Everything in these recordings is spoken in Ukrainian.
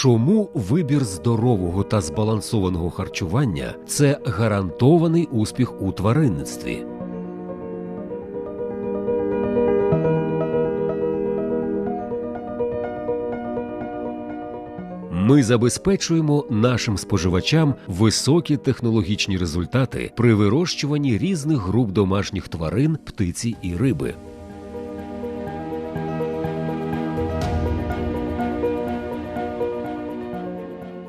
Чому вибір здорового та збалансованого харчування це гарантований успіх у тваринництві? Ми забезпечуємо нашим споживачам високі технологічні результати при вирощуванні різних груп домашніх тварин, птиці і риби.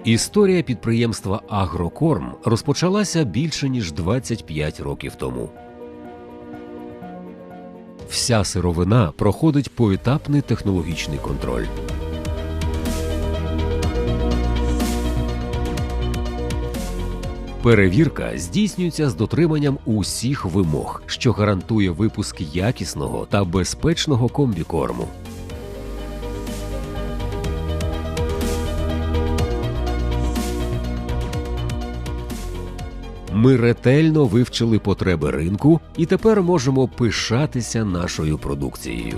Історія підприємства Агрокорм розпочалася більше ніж 25 років тому. Вся сировина проходить поетапний технологічний контроль. Перевірка здійснюється з дотриманням усіх вимог, що гарантує випуск якісного та безпечного комбікорму. Ми ретельно вивчили потреби ринку і тепер можемо пишатися нашою продукцією.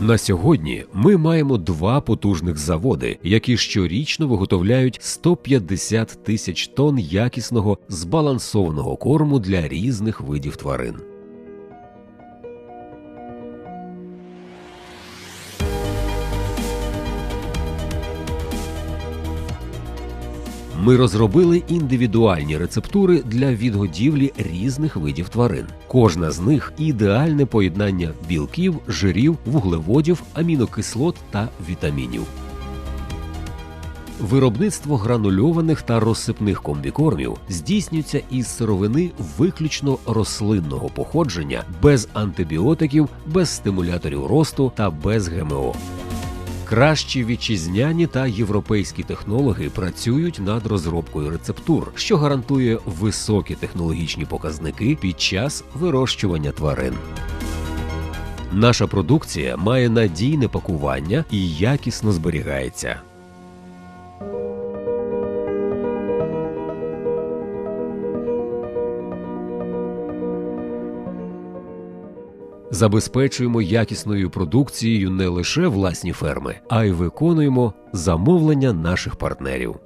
На сьогодні ми маємо два потужних заводи, які щорічно виготовляють 150 тисяч тонн якісного збалансованого корму для різних видів тварин. Ми розробили індивідуальні рецептури для відгодівлі різних видів тварин. Кожна з них ідеальне поєднання білків, жирів, вуглеводів, амінокислот та вітамінів. Виробництво гранульованих та розсипних комбікормів здійснюється із сировини виключно рослинного походження, без антибіотиків, без стимуляторів росту та без ГМО. Кращі вітчизняні та європейські технологи працюють над розробкою рецептур, що гарантує високі технологічні показники під час вирощування тварин. Наша продукція має надійне пакування і якісно зберігається. Забезпечуємо якісною продукцією не лише власні ферми, а й виконуємо замовлення наших партнерів.